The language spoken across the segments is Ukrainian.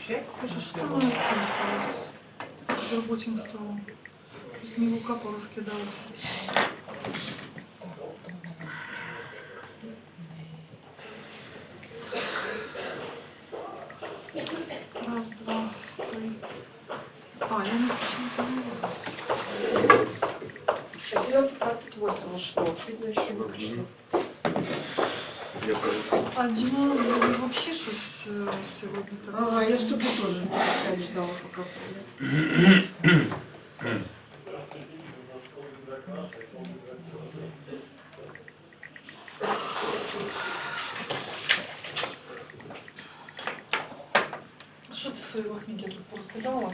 вообще? Слушай, что мы с рабочим столом? С него капа раскидалась. Раз, два, три. А, я не почему-то не 11.28 ушло. Видно, еще выключено. Один, ну, вообще шесть. Е, сьогодні так? Ага, я что-то тоже не ждала пока. поняла. Що ти свої вахміді тут порозкидала?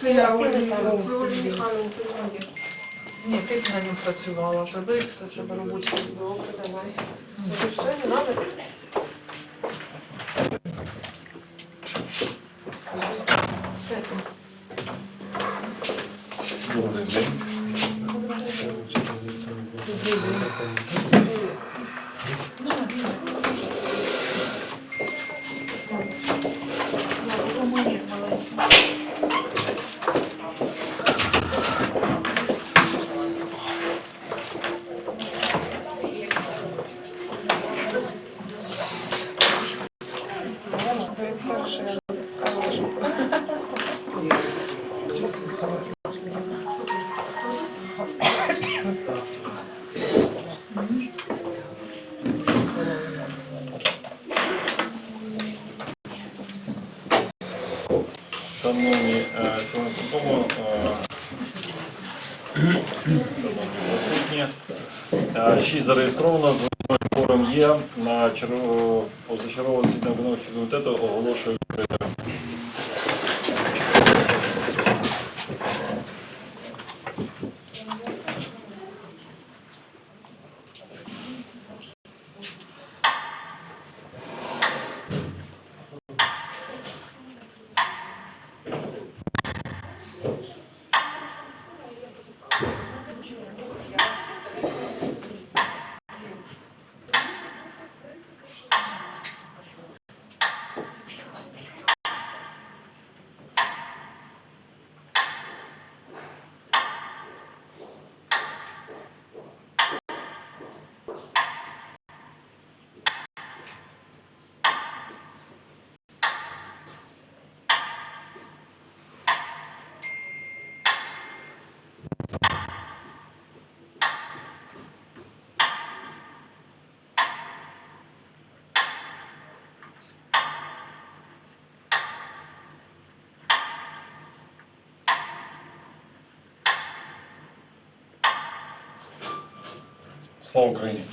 Це я Олі Михайловні позвоню. Ні, ти на ньому працювала, тебе і все тебе робоче. Добре, давай. Ну, що, не надо? Шановні е, шість зареєстровано, з форум є. На чергове позачергове засідання виконавчого комітету оголошую Слава Україні!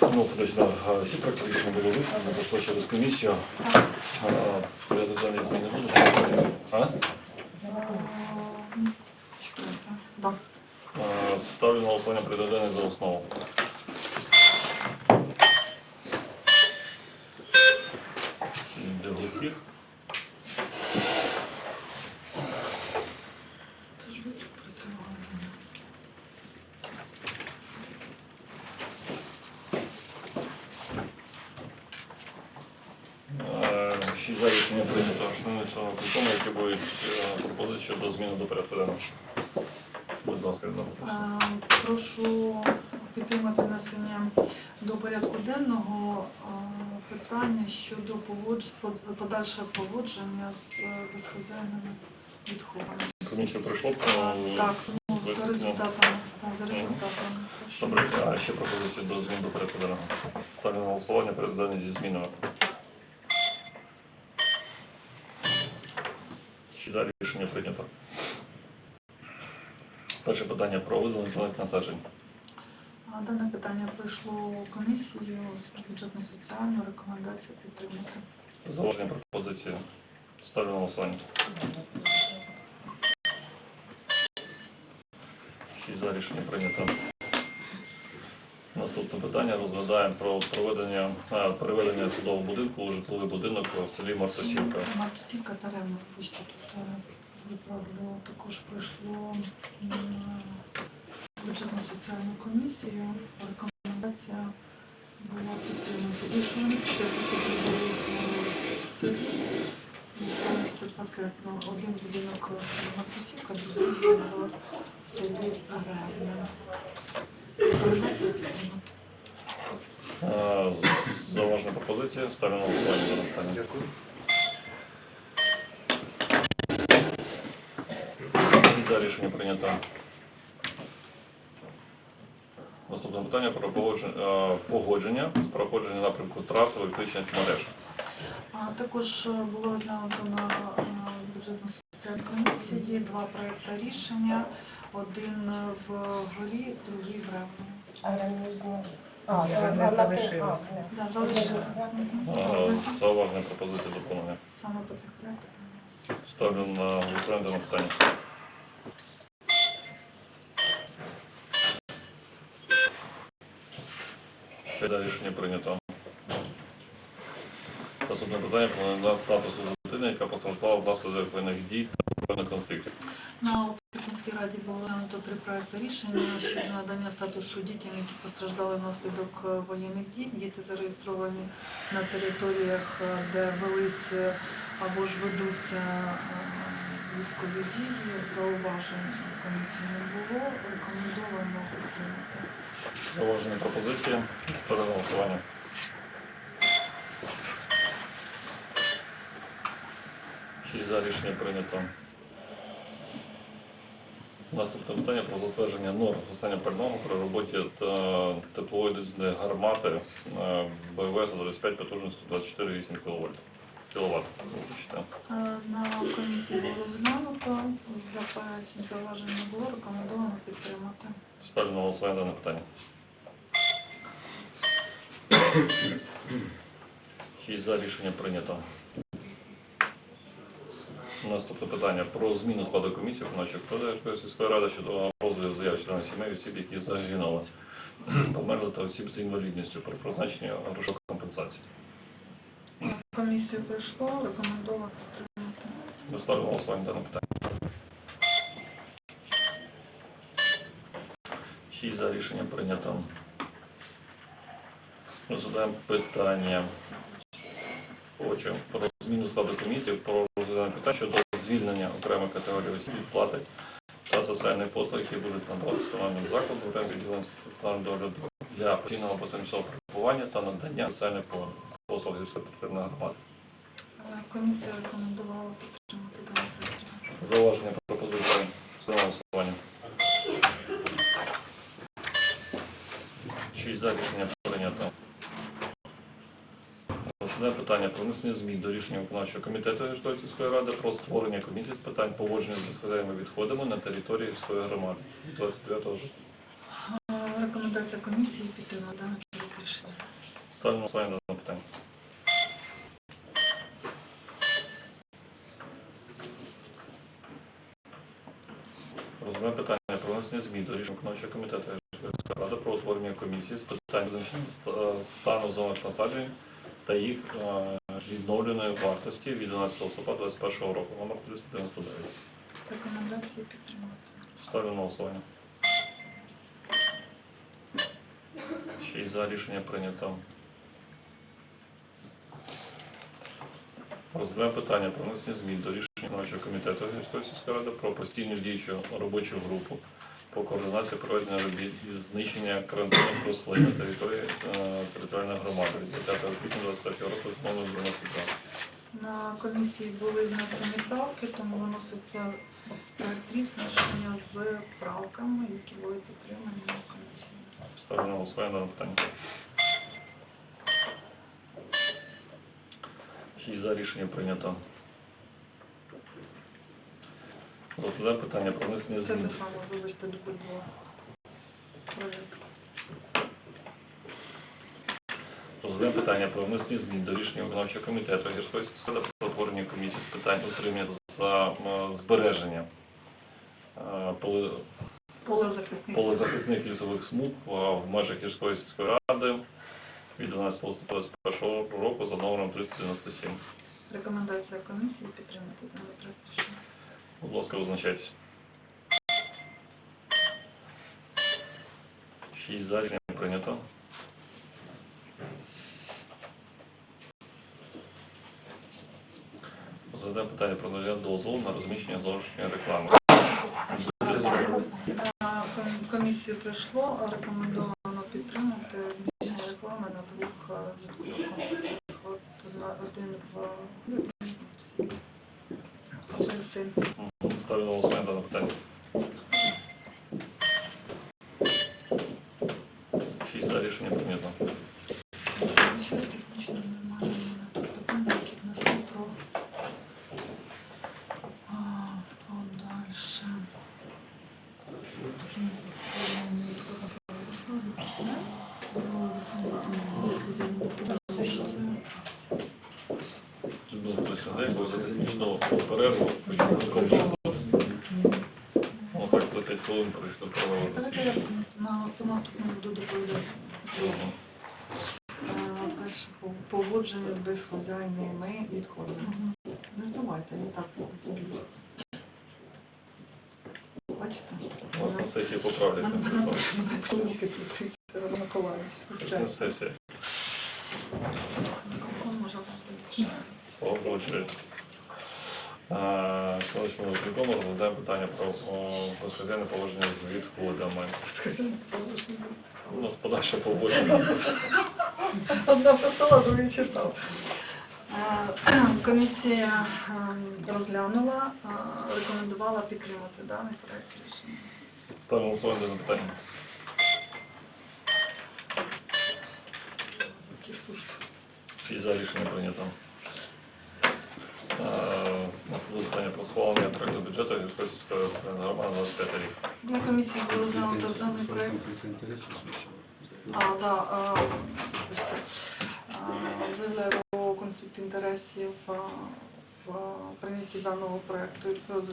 Ну, подожди, всі рішення були висновлені, розпочали з комісію. Я Порядок не зміни будуть? А? Так. А, Ставлю на голосування порядок денний за основу. Для глухих. Це ж ви тут працювали. Шість за рішення прийнято. Шановні члени виконкому, які будуть е, пропозиції щодо зміни до порядку денного. Будь ласка, Ірина Петрівна. Е, Прошу підтримати внесення до порядку денного е, питання щодо под- подальшого поводження з е, безхозяйними відходами. Комісія пройшло. Е, Так, ну, за результатами. так, За результатами. Добре, а ще пропозиції до змін до порядку денного. Ставлю на голосування порядок денний зі змінами. Далі рішення прийнято. Перше питання про видалення зелених насаджень. Дане питання пройшло у комісію з бюджетно-соціальну рекомендацію підтримати. Зауваження пропозиції. Ставлю на голосування. Шість за рішення прийнято. Наступне питання розглядаємо про проведення е, переведення судового будинку у житловий будинок в селі Марсосівка. Мартинка Таревна, пусть тут е, виправлю, також пройшло бюджетно-соціальну комісію. Рекомендація була вони це пакет. Ну, Один будинок Максимівка, другий в селі Гребне. Рекомендація підтримати. Е, Зауважена пропозиція. Ставлю на голосування за питання. Дякую. За рішення прийнято. Наступне питання про погодження, е, погодження з проходження напрямку траси електричних мереж. Також е, було розглянуто на е, бюджетно-соціальній комісії два проекти рішення. Один е, в Голі, другий в Ревні. А, Ні, залишили. Е, Зауважена пропозиція доповнення. Саме по цих проектах. Ставлю на голосування дане питання. Рішення прийнято. Наступне питання про надання статусу дитини, яка постраждала внаслідок воєнних дій та збройних конфліктів. На Опікунській раді було розглянуто три проекти рішення щодо надання статусу дітям, які постраждали внаслідок е, воєнних дій. Діти зареєстровані на територіях, е, де велись е, або ж ведуться військові дії. Зауважень комісії не було. Рекомендовано підтримати. Зауважені пропозиції. Ставлю Шість за рішення прийнято. Наступне питання про затвердження норм використання пального при роботі та теплової дизельної гармати е, БВС 25 потужністю 24,8 кВт. Кіловат. Е, На комісії було розглянуто. Заперечень зауважень не було. Рекомендовано підтримати. Ставлю на голосування дане питання. Шість за рішення прийнято. Наступне питання про зміну складу комісії виконавчого комітету сільської ради щодо розгляду заяв членів сімей осіб, які загинули, померли та осіб з інвалідністю при призначенні грошової компенсації. На комісію прийшло. Рекомендовано підтримати. Ставлю на голосування дане питання. Шість за рішення прийнято. Розглядаємо питання Отже, про зміну складу комісії, про розглядання питань щодо звільнення окремих категорій осіб від плати та соціальних послуг, які будуть надаватися комунальним закладом в рамках відділення соціального догляду для постійного або тимчасового перебування та надання соціальних послуг зі спортивної громади. Е, Комісія рекомендувала підтримати даний. Зауваження пропозиції з голосування. Шість за рішення прийнято. Основне питання про внесення змін до рішення виконавчого комітету Гірської ради про створення комісії з питань поводження з безхозяйними відходами на території гірської громади. 29 жовтня. Рекомендація комісії підтримати дане рішення. Ставлю на голосування дане питання. Розгляне питання про внесення змін до рішення виконавчого комітету Гірської ради про утворення комісії з питань стану зонних насаджень та їх е, відновленої вартості від 12 листопада 2021 року, номер 399. Рекомендації підтримати. Ставлю на голосування. Шість за рішення прийнято. Розглядаємо питання про внесення змін до рішення виконавчого комітету Гірської сільської ради про постійну діючу робочу групу по координації проведення робіт із знищення карантинних рослин на території е, територіальної громади від 20 квітня 2023 року з номером 92. На комісії були внесені правки, тому виноситься проект рішення з правками, які були підтримані на комісії. Ставлю на голосування дане питання. Шість за рішення прийнято. Розглядаємо питання про внесення Це те саме, вибачте, до проєкт. Розглядаємо питання про внесення змін до рішення виконавчого комітету Гірської сільської про утворення комісії з питань утримання м, збереження е, полезахисних лісових смуг в межах Гірської сільської ради від 12 листопада 2021 року за номером 397. Рекомендація комісії підтримати даний проект рішення. Будь ласка, визначайтесь. Шість за рішення прийнято. Задане питання про надання дозволу на розміщення зовнішньої реклами. Комісію прийшло, рекомендовано підтримати збільшення реклами на двох е, один в апельсин. Мгм. Ставлю на голосування дане питання. Шість за рішення прийнято. Ще технічно немає питання, які внесли про а, подальше. Ну, точно, дай Боже, технічну перерву, почнемо. Ну, так, за 5 хвилин прийшли проводити. Давайте я на автоматику не буду доповідати. Мгм. А, Перше по- поводження з безхозяйними відходами. Не здавайте, не так. Бачите? У нас на сесії поправляться. Тут Роман Миколаївич. На сесії. Мікрофон. Погоджують. Селищного виконкому розглядаємо питання про о, безхозяйне положення з відходами. Ну, з подальше поводження. Одна писала, другий читав. Е, Комісія е, розглянула, рекомендувала підтримати даний проект рішення. Ставимо голосування на питання. Всі за рішення прийнято. Наступне питання про схвалення проекту бюджету Гірської громади 25 рік. На комісії було розглянуто даний проект. А. А, заявляю про конфлікт інтересів а, в прийнятті даного проекту,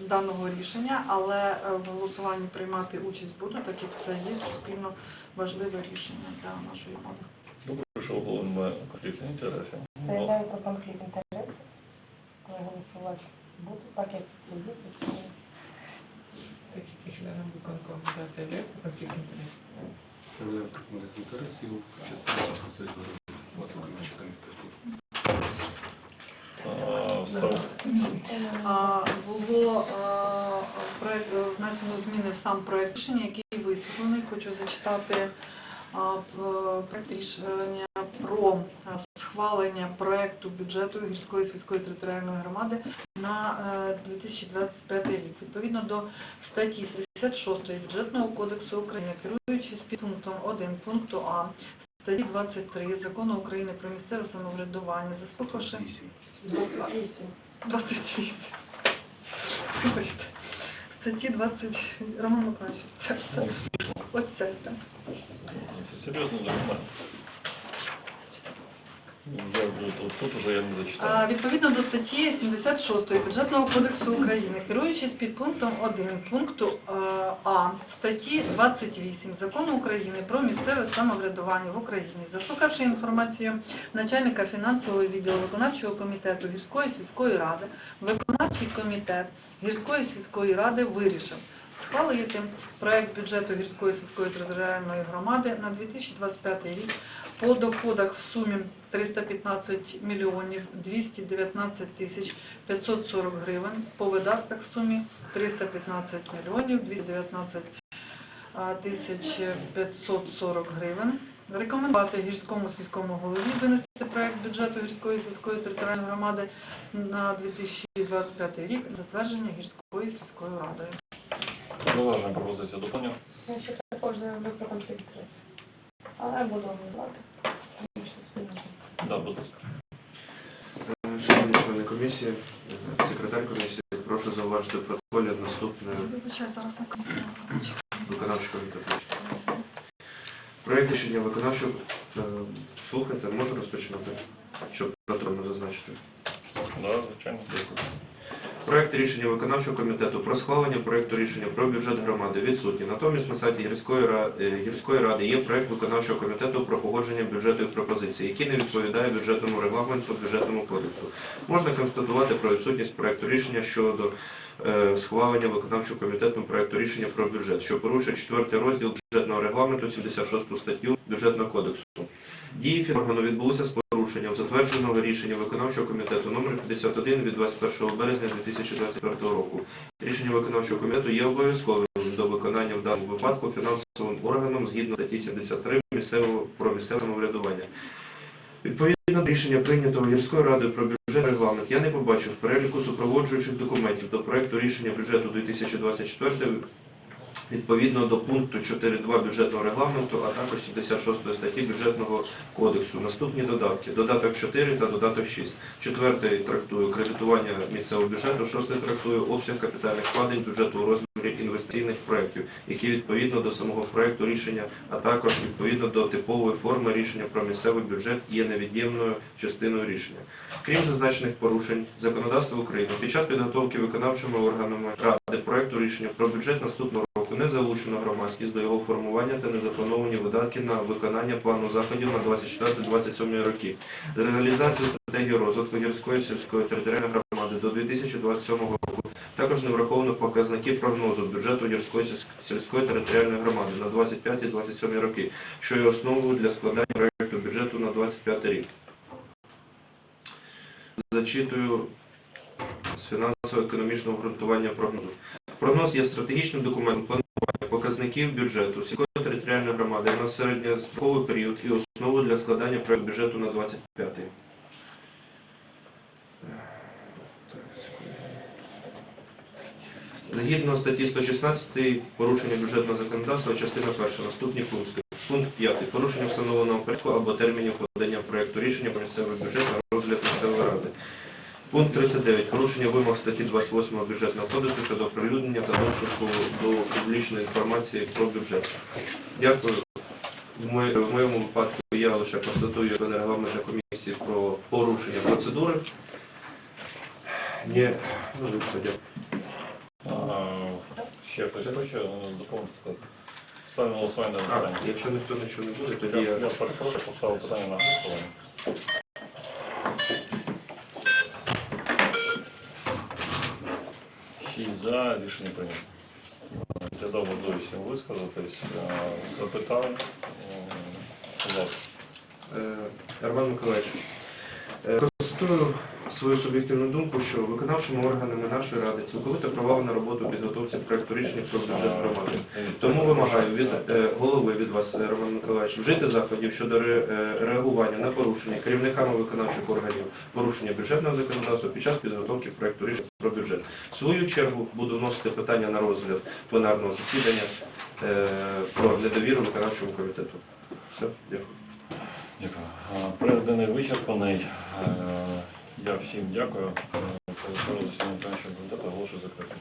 даного рішення, але е, в голосуванні приймати участь буду, так як це є суспільно важливе рішення для нашої громади. Добре, що оголосимо конфлікт інтересів. Заявляю про конфлікт інтересів. Коли голосувати буду, так як тоді, Так як членом виконкому заявляю про конфлікт інтересів. Проявляв конфлікт інтересів, частина процесу виконавчого комітету. е, став- А, Було а, проект, е, внесено зміни в сам проект рішення, який висвітлений. Хочу зачитати проект рішення про схвалення проекту бюджету гірської сільської територіальної громади на е, 2025 рік. Відповідно до статті 66 бюджетного кодексу України, керуючись підпунктом 1 пункту А статті 23 Закону України про місцеве самоврядування, заслухавши 28. 28. Вибачте. Статті 20. Роман Миколаївич, це все. Ось це так. Це серйозний документ. Відповідно до статті 76 Бюджетного кодексу України, керуючись під пунктом 1 пункту е, А статті 28 Закону України про місцеве самоврядування в Україні, заслухавши інформацію начальника фінансового відділу виконавчого комітету гірської сільської ради, виконавчий комітет гірської сільської ради вирішив схвалити проект бюджету гірської сільської територіальної громади на 2025 рік по доходах в сумі 315 мільйонів 219 тисяч 540 гривень, по видатках в сумі 315 мільйонів 219 а, тисяч 540 гривень. Рекомендувати гірському сільському голові винести проект бюджету гірської сільської територіальної громади на 2025 рік затвердження гірської сільської ради. Зауваження пропозиція доповнення. я ще також заявлю про конфлікт. Але буду голосувати. Да, будь ласка. Е, Шановні члени комісії, е, секретар комісії, прошу зауважити в протоколі наступне зараз виконавчого комітету. Проект рішення виконавчого е, слухайте, можу розпочинати, щоб патронно зазначити. Да, звичайно. Дякую. Проект рішення виконавчого комітету про схвалення проекту рішення про бюджет громади відсутні. Натомість на сайті гірської ради, гірської ради є проект виконавчого комітету про погодження бюджету і пропозицій, який не відповідає бюджетному регламенту, бюджетному кодексу. Можна констатувати про відсутність проекту рішення щодо е, схвалення виконавчого комітету проекту рішення про бюджет, що порушує 4 розділ бюджетного регламенту, 76 статтю бюджетного кодексу. Дії фіноргану відбулися з порушенням затвердженого рішення виконавчого комітету номер 51 від 21 березня 2024 року. Рішення виконавчого комітету є обов'язковим до виконання в даному випадку фінансовим органом згідно статті 73 місцевого про місцеве самоврядування. Відповідно до рішення прийнятого гірською радою про бюджетний регламент, я не побачив переліку супроводжуючих документів до проекту рішення бюджету 2024 відповідно до пункту 4.2 бюджетного регламенту, а також 76 статті бюджетного кодексу. Наступні додатки. Додаток 4 та додаток 6. Четвертий трактує кредитування місцевого бюджету, шостий трактує обсяг капітальних вкладень бюджету у розмірі інвестиційних проєктів, які відповідно до самого проєкту рішення, а також відповідно до типової форми рішення про місцевий бюджет є невід'ємною частиною рішення. Крім зазначених порушень законодавства України, під час підготовки виконавчими органами Ради проекту рішення про бюджет наступного року не залучено громадськість до його формування та не заплановані видатки на виконання плану заходів на 24-27 роки. За реалізацію стратегії розвитку гірської сільської територіальної громади до 2027 року також не враховано показники прогнозу бюджету гірської сільської територіальної громади на 25-27 роки, що є основою для складання проекту бюджету на 25 рік. Зачитую з фінансово-економічного обґрунтування прогнозу. Прогноз є стратегічним документом планування показників бюджету сільської територіальної громади на середньостроковий період і основу для складання проекту бюджету на 25 Згідно статті 116 порушення бюджетного законодавства, частина перша, наступні пункти. Пункт 5. Порушення встановленого порядку або термінів подання проекту рішення про місцевий бюджет на розгляд місцевої ради. Пункт 39. Порушення вимог статті 28 бюджетного кодексу щодо оприлюднення та доступу до публічної інформації про бюджет. Дякую. В моєму випадку я лише констатую члени комісії про порушення процедури. Ні, ну, і все, дякую. А, Ще е, доповнити сказати? Ставимо голосування дане А, питання. якщо ніхто нічого не буде, тоді Я, я... перепрошую, поставив питання на голосування. Шість за, рішення прийнято. Я дав можливість всім висказатись, е, запитань. Е, Будь ласка. Е, Роман Миколаївич, е, констатую свою суб'єктивну думку, що виконавчими органами нашої ради цілковито провалена робота у підготовці проекту рішення про бюджет громади. Тому вимагаю від е, голови від вас, е, Роман Миколаївич, вжити заходів щодо е, реагування на порушення керівниками виконавчих органів порушення бюджетного законодавства під час підготовки проекту рішення про бюджет. В свою чергу буду вносити питання на розгляд пленарного засідання про недовіру виконавчому комітету. Все, дякую. Дякую. Е, вичерпаний. Я всім дякую. Е, виконавчого комітету оголошую закритим.